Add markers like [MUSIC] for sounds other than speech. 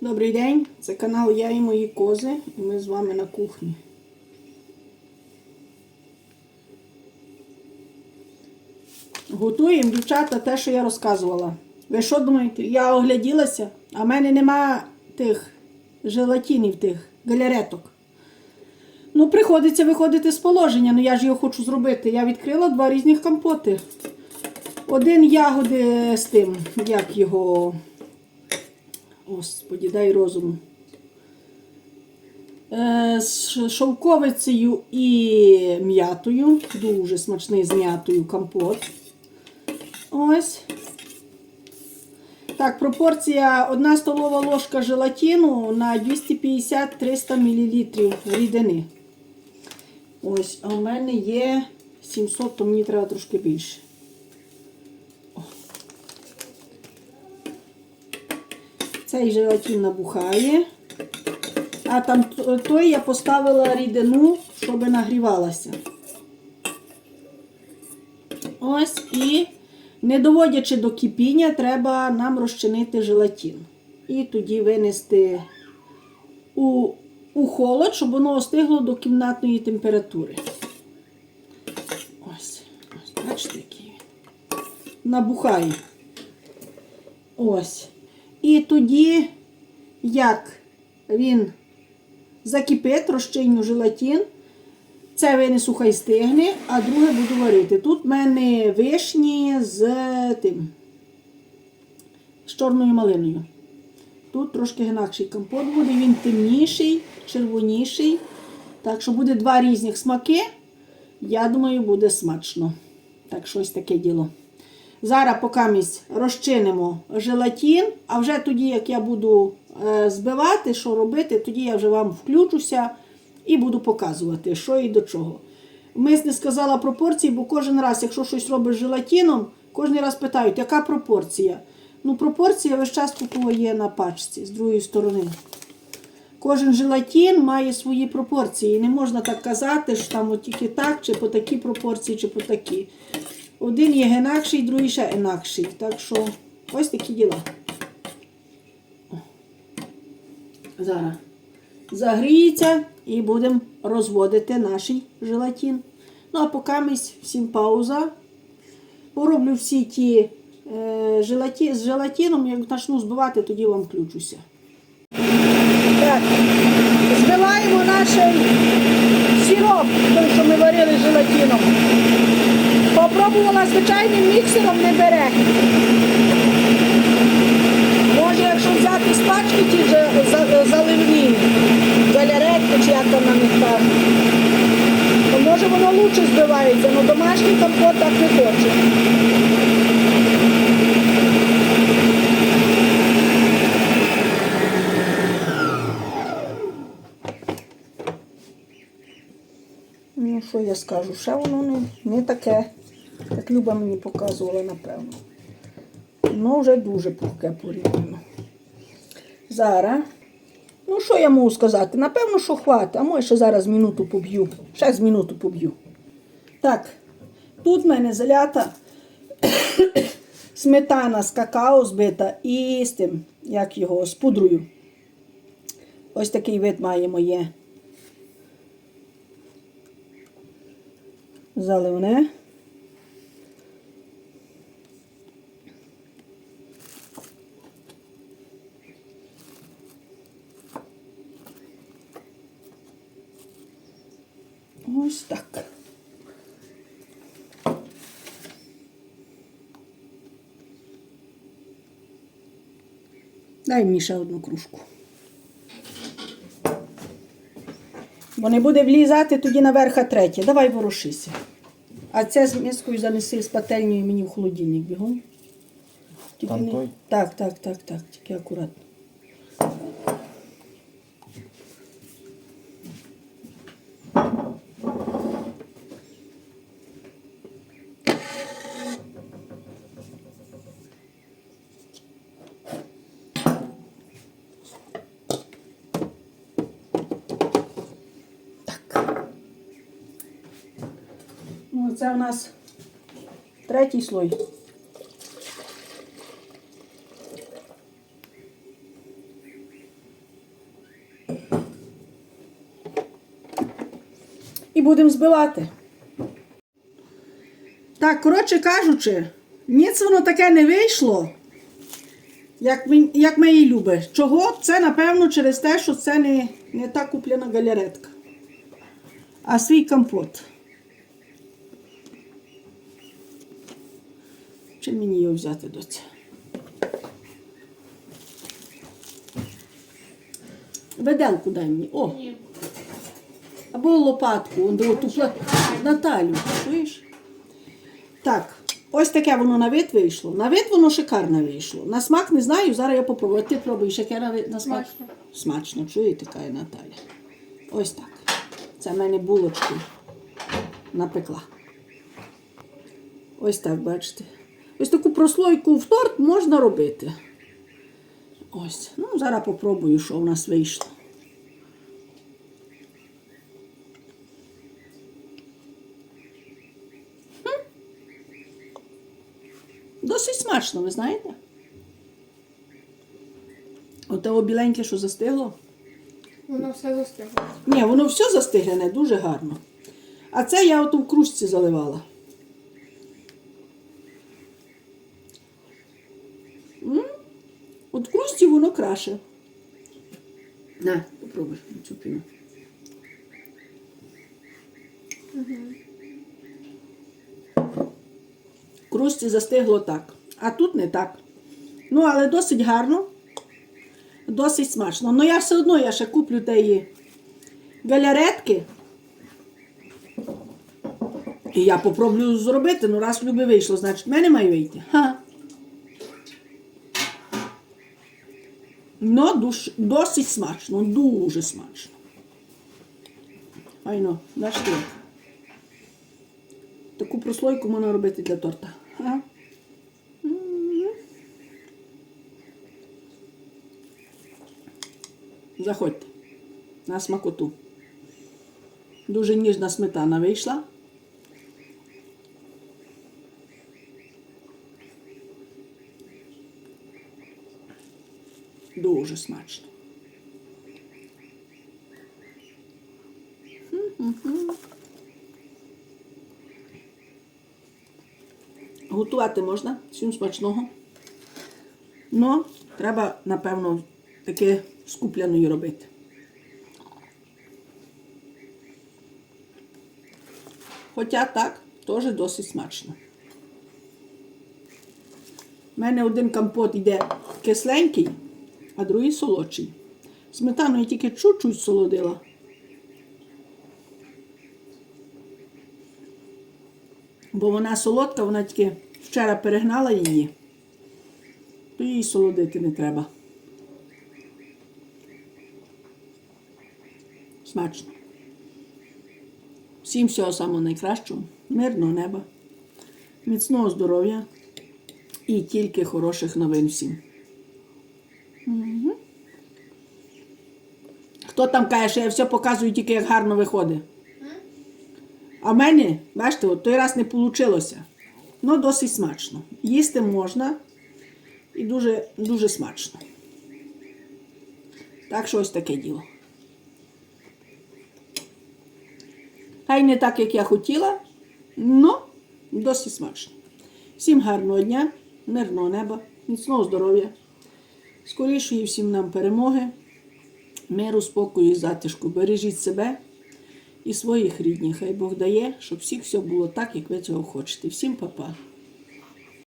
Добрий день, це канал Я і мої кози, і ми з вами на кухні. Готуємо, дівчата, те, що я розказувала. Ви що думаєте? Я огляділася, а в мене нема тих желатинів, тих галереток. Ну, приходиться виходити з положення, ну я ж його хочу зробити. Я відкрила два різних компоти. Один ягоди з тим, як його. Господі, дай розуму. Е, З шовковицею і м'ятою. Дуже смачний з м'ятою компот. Ось. Так, пропорція 1 столова ложка желатину на 250-300 мл рідини. Ось, а в мене є 700, то мені треба трошки більше. Цей желатин набухає. А там той я поставила рідину, щоб нагрівалася. Ось і не доводячи до кипіння, треба нам розчинити желатин. І тоді винести у, у холод, щоб воно остигло до кімнатної температури. Ось, ось, бачите, який він. Набухає. Ось. І тоді, як він закипить, розчиню желатин, це винесу хай стигне, а друге буду варити. Тут в мене вишні з тим, з чорною малиною. Тут трошки інакший компот буде, він темніший, червоніший. Так що буде два різних смаки. Я думаю, буде смачно. Так, щось таке діло. Зараз ми розчинимо желатин, а вже тоді, як я буду е, збивати, що робити, тоді я вже вам включуся і буду показувати, що і до чого. Мис не сказала пропорції, бо кожен раз, якщо щось робиш з желатином, кожен раз питають, яка пропорція. Ну, пропорція весь час тут є на пачці з другої сторони. Кожен желатин має свої пропорції. Не можна так казати, що там от тільки так, чи по такій пропорції, чи по такій. Один є інакший, другий ще інакший. Так що ось такі діла. Зараз загріється і будемо розводити наш желатин. Ну, а поки ми всім пауза. Пороблю всі ті е, желаті, з желатином, як почну збивати, тоді вам включуся. Так, збиваємо наш сироп, той, що ми варили з Попробувала звичайним міксером не бере. Може, якщо взяти з пачки ті заливні, галеретки, чи як там на них кажуть, то може воно лучше збивається, але домашній компот так не хоче. Ну, що я скажу? Ще воно не, не таке, як Люба мені показувала, напевно. Ну, вже дуже пухке порівняно. Зараз. Ну, що я можу сказати? Напевно, що хватить, а може ще зараз минуту поб'ю. Ще з минуту поб'ю. Так, тут в мене залята [COUGHS] сметана з какао збита і з тим, як його, з пудрою. Ось такий вид має моє заливне. Ось так. Дай мені ще одну кружку. Бо не буде влізати тоді наверха третє. Давай ворушися. А це з мискою занеси з пательнею мені в холодильник бігом. Тільки Там не- той? Так, так, так, так. Тільки акуратно. Ну, Оце у нас третій слой. І будемо збивати. Так, коротше кажучи, ніц воно таке не вийшло, як ми, як ми її любимо. Чого? Це, напевно, через те, що це не, не та куплена галеретка, а свій компот. Чим мені його взяти до цього? Веделку дай мені. О, або лопатку. ту Наталю, чуєш? Так, ось таке воно на вид вийшло. На вид воно шикарно вийшло. На смак не знаю, зараз я попробую. Ти пробуєш, яке на, на смак? Смачно. Смачно, чуєте, каже Наталя. Ось так. Це в мене булочки напекла. Ось так, бачите. Ось таку прослойку в торт можна робити. Ось. Ну, зараз попробую, що в нас вийшло. Хм. Досить смачно, ви знаєте? Оте біленьке, що застигло. Воно все застигло. Ні, воно все застиглене, дуже гарно. А це я ото в кружці заливала. От в кружці воно краще. На, попробуй цю піну. В кружці застигло так. А тут не так. Ну, але досить гарно, досить смачно. Ну я все одно я ще куплю теї галяретки. І я попробую зробити, ну раз люби вийшло, значить в мене має вийти. Ха. Душ, досить смачно, дуже смачно. Айно, бачите. як? Таку прослойку можна робити для торта. Заходьте на смакоту. Дуже ніжна сметана вийшла. Дуже смачно. Готувати можна, всім смачного. Ну, треба, напевно, таке скупленої робити. Хоча так, теж досить смачно. У мене один компот йде кисленький, а другий солодший. Сметану я тільки чуть-чуть солодила. Бо вона солодка, вона тільки вчора перегнала її, то її солодити не треба. Смачно. Всім всього самого найкращого, мирного неба, міцного здоров'я і тільки хороших новин всім. Хто там каже, що я все показую тільки як гарно виходить? А в мене, бачите, от той раз не вийшло. Ну, досить смачно. Їсти можна і дуже, дуже смачно. Так що ось таке діло. Хай не так, як я хотіла, але досить смачно. Всім гарного дня, мирного неба, міцного здоров'я, скорішої всім нам перемоги, миру, спокою і затишку. Бережіть себе і своїх рідних. Хай Бог дає, щоб всіх все було так, як ви цього хочете. Всім па-па.